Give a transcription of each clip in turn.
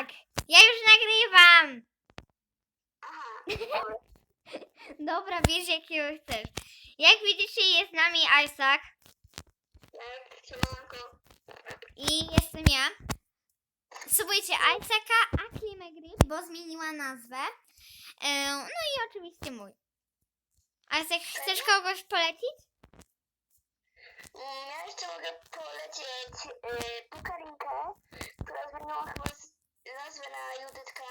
Tak, ja już nagrywam. Dobra. Wiesz jakiego chcesz. Jak widzicie jest z nami Isaac Tak, siemanko. i jestem ja. Subujcie Isaaca, a Klimegry, bo zmieniła nazwę. E, no i oczywiście mój. Isaac, chcesz kogoś polecić? Mm, Ja jeszcze mogę polecieć y, Pukarinkę, która zmieniła chyba z- nazwę na Judytka.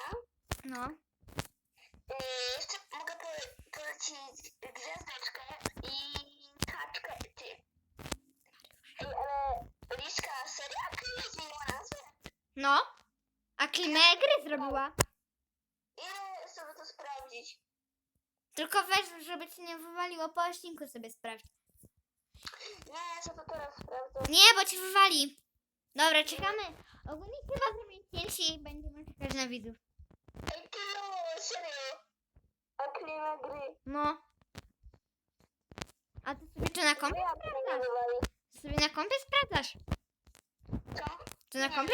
No. Y, jeszcze mogę po, polecić Gwiazdeczkę i Kaczkę. Ty. Ej, ale Liszka, serio? Która zmieniła nazwę? No. A Klimegry zrobiła. Ile sobie to sprawdzić? Tylko weź, żeby ci nie wywaliło po odcinku sobie sprawdź. Nie, ja sobie to teraz sprawdzę. Nie, bo ci wywali. Dobra, czekamy. Ogólnie chyba zrobię zdjęcie i na widzów. Ej, ty no, serio? A klima gry. No. A ty sobie to na kompie Ja sprawdzasz? Ty sobie na kompie sprawdzasz? Co? To na kompie?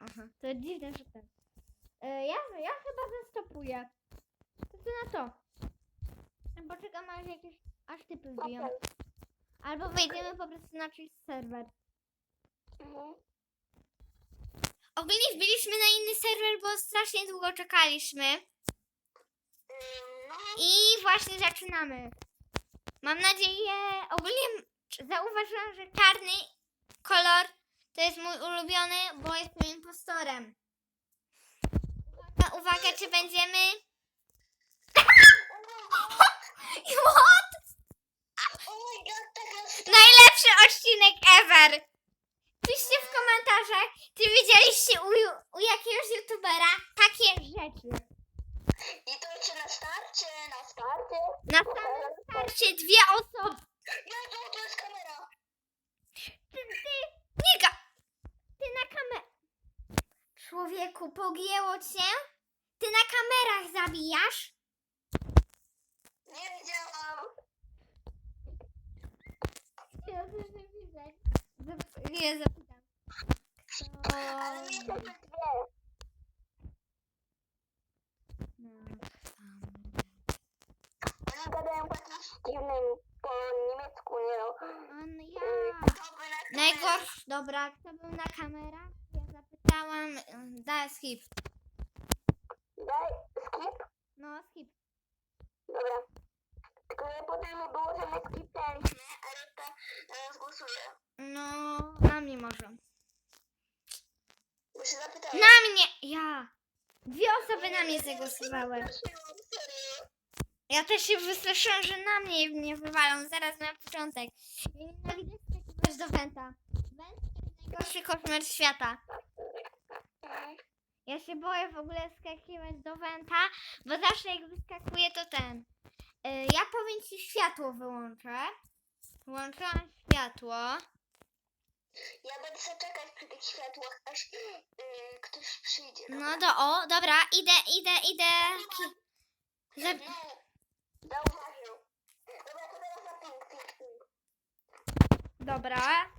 Aha, to dziwne, że ten. E, ja, ja chyba zastopuję. To ty na to. Poczekam aż jakieś, aż typy wbiją. Albo wejdziemy po prostu na czyjś serwer. Mhm. Ogólnie wbiliśmy na inny serwer, bo strasznie długo czekaliśmy. Ym, No, I właśnie zaczynamy. Mam nadzieję, ogólnie zauważyłam, że czarny kolor to jest mój ulubiony, bo jestem impostorem. Uwaga, uwaga, czy będziemy... What? Najlepszy odcinek ever! Piszcie w komentarzach, czy widzieliście u, u jakiegoś youtubera takie rzeczy. I to jeszcze na starcie, na starcie. Na samym starcie dwie osoby. Jezu, to jest kamera. Ty, ty, nie ga... Ty na kamerę... Człowieku, pogięło cię? Ty na kamerach zabijasz? Nie widziałam. Ja też nie widzę. Nie, zapytam. Ale mnie to te dwie. Oni gadają po jakimś dziwnym po niemiecku, nie no. On Yy, ja... Kto by na kamerę- Najgorszy, dobra, kto był na kamerach? Ja zapytałam, y, daj skip. Daj, skip. No, skip. Dobra. Tylko że potem mi było, że my skipnęliśmy, a reszta na nas głosuje. No, na mnie może. Bo się zapytałem. Na mnie! Ja! Dwie osoby na mnie zagłosowały. Ja też się wystraszyłam, że na mnie mnie wywalą zaraz na początek. Ja nienawidzę skakiwać do Wenta. Went to jest najgorszy koszmar świata. Ja się boję w ogóle skakiwać do Wenta, bo zawsze jak wyskakuje to ten. Y, ja powiem ci światło wyłączę. Włączyłam światło. Ja będę sobie czekać przy tych światłach, aż yy, ktoś przyjdzie. No do o, dobra, idę, idę, idę. Ki- Za- No, zauważył. Dobra, to teraz na ping, ping, ping. Dobra.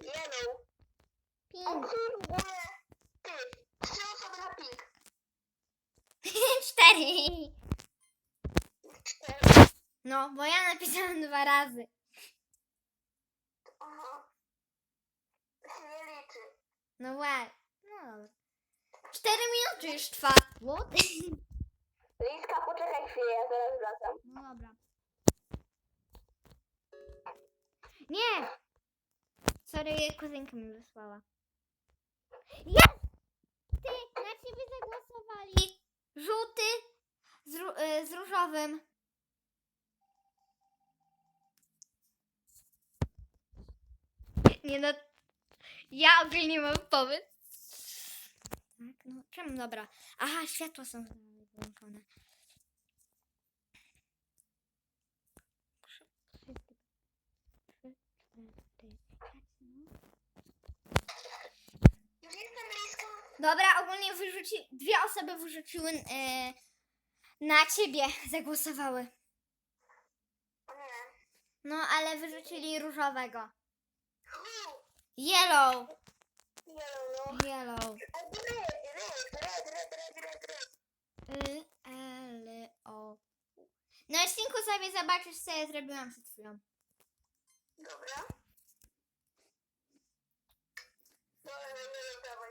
Yellow. O Pink. kurde. Ty, trzy osoby na ping. Cztery. Cztery. No, bo ja napisałam dwa razy. Nie liczy. No łe. No dobra. Cztery minuty już trwa. What? Liska, poczekaj chwilę, ja zaraz wracam. No dobra. Nie! Sorry, kuzynka mi wysłała. Jest! Ty, na ciebie zagłosowali. Żółty z, ró- y, z różowym. Nie no, ja ogólnie mam pomysł. Tak, no czemu? Dobra. Aha, światła są blisko. Dobra, ogólnie wyrzuci... dwie osoby wyrzuciły e, na ciebie, zagłosowały. No, ale wyrzucili różowego. Yellow. Yellow, no. Yellow. Red, red, red, red, red, red, red. Y, L, O. Na odcinku sobie zobaczysz, co ja zrobiłam przed chwilą. Dobra. Dawaj, dawaj, dawaj.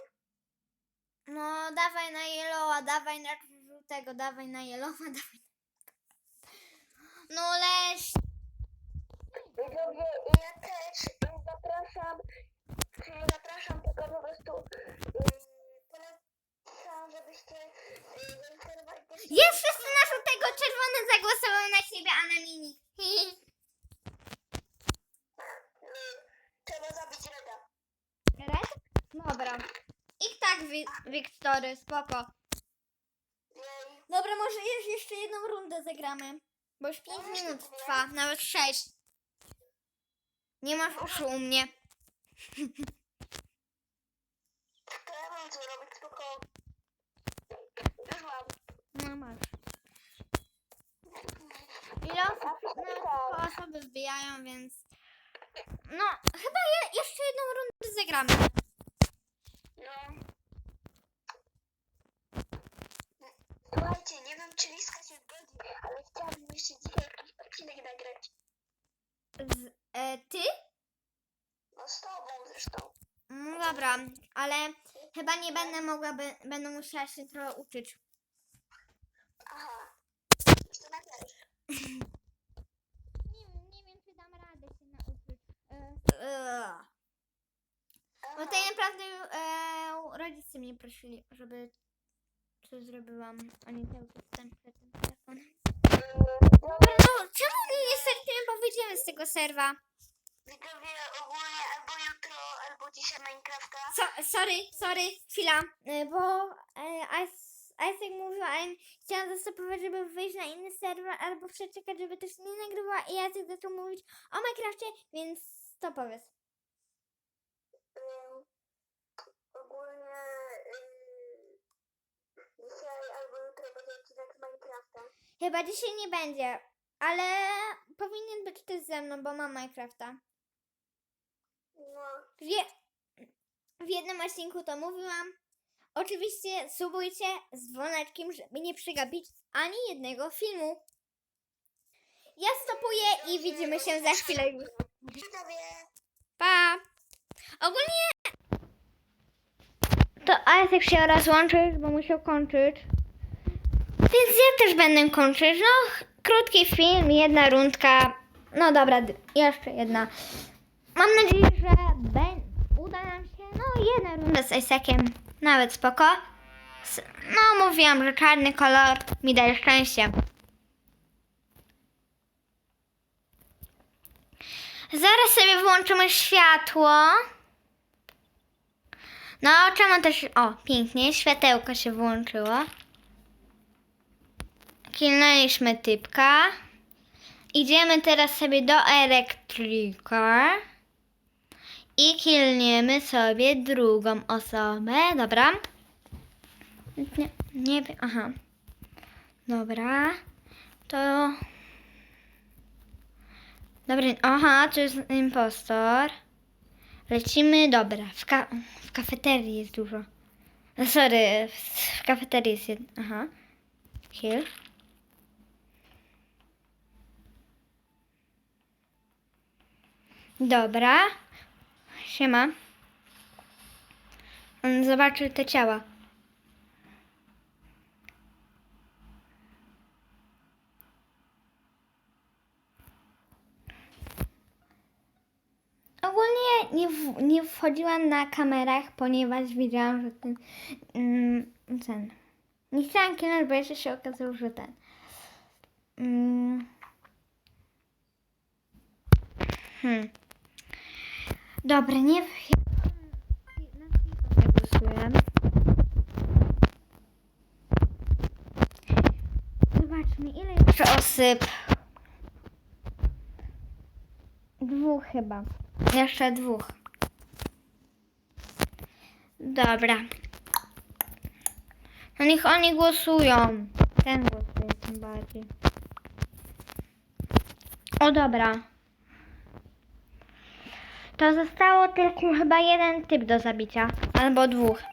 No, dawaj na yellowa, dawaj na żółtego, dawaj na yellowa, dawaj. No, leś. Też y, zapraszam, czyli zapraszam tylko po prostu y, polecam, żebyście y, zainstallowali też... Jest wszyscy na żółtego, czerwony zagłosował na siebie, a na mini. Y, trzeba zabić Reda. Red? Dobra. I tak, Wi- Wiktory, spoko. Jej. Dobra, może jeszcze- jeszcze jedną rundę zagramy. Bo już 5 minut trwa, nawet 6. Nie masz uszu u mnie. Mam co robić, spoko. Już mam. No masz. Ile osób? No, tylko osoby wbijają, więc... No, chyba je, jeszcze jedną rundę zagramy. No. Słuchajcie, nie wiem czy Liska się zgodzi, ale chciałabym jeszcze dzisiaj jakiś odcinek nagrać. Z, e, ty? No z tobą zresztą. No dobra, ale chyba nie będę mogła, be, będę musiała się trochę uczyć. Aha. To nagrałeś. Nie wiem, nie wiem, czy dam radę się nauczyć. E, Bo tak naprawdę e, rodzice mnie prosili, żeby coś zrobiłam, a nie cały czas ten. Dobra, no czemu nie startujemy, bo wyjdziemy z tego serwa? Widzowie ogólnie albo jutro, albo dzisiaj Minecrafta. So, sorry, sorry, chwila, e, bo e, Is- Isaac mówił, a ja chciałam zastopować, żeby wyjść na inny serwer, albo przeczekać, żeby też nie nagrywała i Isaac zaczął mówić o Minecrafcie, więc to powiedz. Ym, ogólnie ym, dzisiaj albo jutro będzie odcinek z Minecrafta. Chyba dzisiaj nie będzie, ale powinien być też ze mną, bo mam Minecrafta. No, W, je, w jednym odcinku to mówiłam. Oczywiście subujcie z dzwoneczkiem, żeby nie przegapić ani jednego filmu. Ja stopuję i widzimy się za chwilę. Pa! Ogólnie to Isaac się rozłączyć, bo musiał kończyć. Więc ja też będę kończyć. No, krótki film, jedna rundka. No dobra, jeszcze jedna. Mam nadzieję, że ben, uda nam się. No, jedna runda z Isaaciem. Nawet spoko. No, mówiłam, że czarny kolor mi daje szczęście. Zaraz sobie włączymy światło. No, czemu też. O, pięknie, światełko się włączyło. Kilnęliśmy typka. Idziemy teraz sobie do elektryka. I kilniemy sobie drugą osobę. Dobra. Nie, nie wiem. Aha. Dobra. To. Dobra, aha, to jest impostor. Lecimy, dobra, w, ka- w kafeterii jest dużo. No, sorry, w, kafeterii jest jedna, aha. Kill. Dobra. Siema. On zobaczył te ciała. Ogólnie nie, w, nie wchodziłam na kamerach, ponieważ wiedziałam, że ten. Mm, ten. Nie chciałam kinąć, bo jeszcze się okazało, że ten. Mm, hmm. Dobra, nie. głosuję. Zobaczmy, ile jeszcze osób. Dwóch chyba. Jeszcze dwóch. Dobra. No niech oni głosują. Ten głosuje tym bardziej. O dobra. To zostało tylko chyba jeden typ do zabicia. Albo dwóch.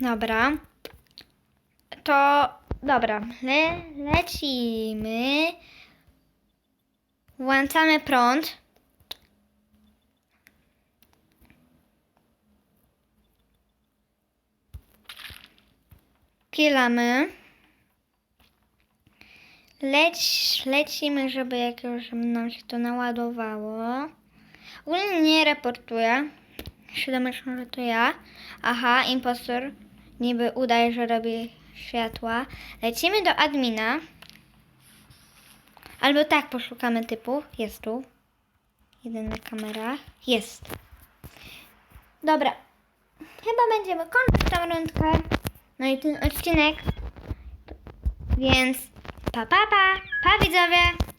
Dobra. To dobra. Le, lecimy. Włączamy prąd. Kilamy. Leć, lecimy, żeby jakoś żeby nam się to naładowało. Ogólnie nie reportuję. Się domyślam, że to ja. Aha, impostor niby udaje, że robi światła. Lecimy do admina. Albo tak poszukamy typu. Jest tu. Jeden na kamerach. Jest. Dobra. Chyba będziemy kończyć tą rundkę. No i ten odcinek. Więc pa pa pa. Pa widzowie.